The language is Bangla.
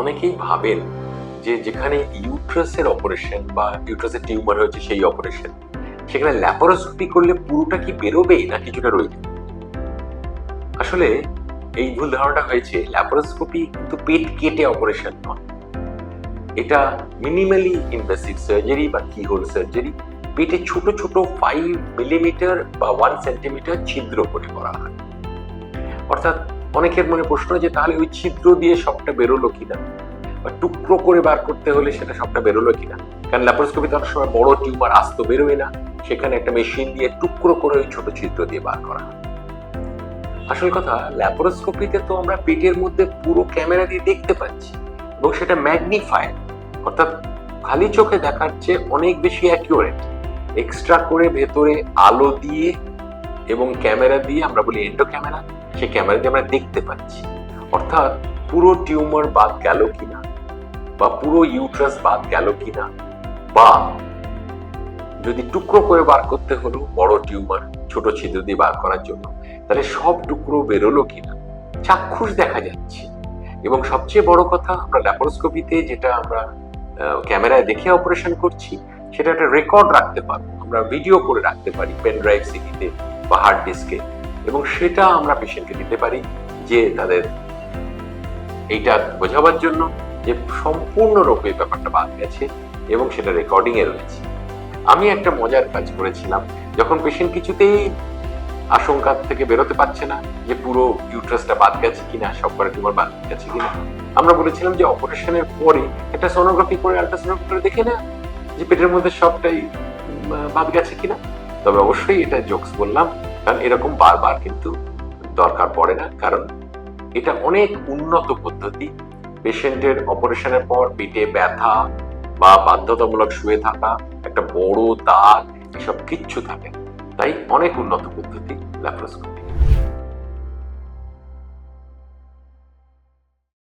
অনেকেই ভাবেন যে যেখানে ইউট্রাসের অপারেশন বা ইউট্রাসের টিউমার হয়েছে সেই অপারেশন সেখানে ল্যাপারোস্কোপি করলে পুরোটা কি বেরোবে না কিছুটা রয়ে আসলে এই ভুল ধারণাটা হয়েছে ল্যাপারোস্কোপি কিন্তু পেট কেটে অপারেশন নয়। এটা মিনিমালি ইনভেসিভ সার্জারি বা কি হোল সার্জারি পেটে ছোট ছোট ফাইভ মিলিমিটার বা ওয়ান সেন্টিমিটার ছিদ্র করে করা হয়। অর্থাৎ অনেকের মনে প্রশ্ন যে তাহলে ওই ছিদ্র দিয়ে সবটা বেরোলো কিনা? বা টুকরো করে বার করতে হলে সেটা সবটা বেরোলো কিনা? কারণ ল্যাপারোস্কোপিতে অনেক সময় বড় টিউমার, আস্ত বেরোয় না। সেখানে একটা মেশিন দিয়ে টুকরো করে ওই ছোট ছিদ্র দিয়ে বার করা। হয় আসল কথা ল্যাপারোস্কোপিতে তো আমরা পেটের মধ্যে পুরো ক্যামেরা দিয়ে দেখতে পাচ্ছি এবং সেটা ম্যাগনিফায়ার অর্থাৎ খালি চোখে দেখার চেয়ে অনেক বেশি অ্যাকিউরেট এক্সট্রা করে ভেতরে আলো দিয়ে এবং ক্যামেরা দিয়ে আমরা বলি এন্ডো ক্যামেরা, সেই ক্যামেরা দিয়ে আমরা দেখতে পাচ্ছি। অর্থাৎ পুরো টিউমার বাদ গেল কিনা? বা পুরো ইউট্রাস বাদ গেল কিনা? বা যদি টুকরো করে বার করতে হলো বড় টিউমার, ছোট ছিদ্র দিয়ে বার করার জন্য, তাহলে সব টুকরো বেরোলো কিনা? চাক্ষুষ দেখা যাচ্ছে। এবং সবচেয়ে বড় কথা, আমরা ল্যাপারোস্কোপিতে যেটা আমরা ক্যামেরায় দেখে অপারেশন করছি, সেটা একটা রেকর্ড রাখতে পারব। আমরা ভিডিও করে রাখতে পারি পেন ড্রাইভ সিডিতে বা হার্ড ডিস্কে এবং সেটা আমরা পেশেন্টকে দিতে পারি যে তাদের এইটা বোঝাবার জন্য যে সম্পূর্ণরূপে এই ব্যাপারটা বাদ গেছে এবং সেটা রেকর্ডিং এ রয়েছে। আমি একটা মজার কাজ করেছিলাম, যখন পেশেন্ট কিছুতেই আশঙ্কা থেকে বেরোতে পারছে না যে পুরো ইউট্রাসটা বাদ গেছে কিনা সব করে টিউমার বাদ গেছে কিনা। আমরা বলেছিলাম যে অপারেশনের পরে একটা সোনোগ্রাফি করে আলট্রাসোনোগ্রাফি করে দেখে না যে পেটের মধ্যে সবটাই বাদ গেছে কিনা। তবে অবশ্যই এটা জোকস বললাম, কারণ এরকম বারবার কিন্তু দরকার পড়ে না, কারণ এটা অনেক উন্নত পদ্ধতি। পেশেন্টের অপারেশনের পর পেটে ব্যথা বা বাধ্যতামূলক শুয়ে থাকা, একটা বড় দাগ, এসব কিচ্ছু থাকে তাই অনেক উন্নত পদ্ধতি ল্যাপারোস্কোপি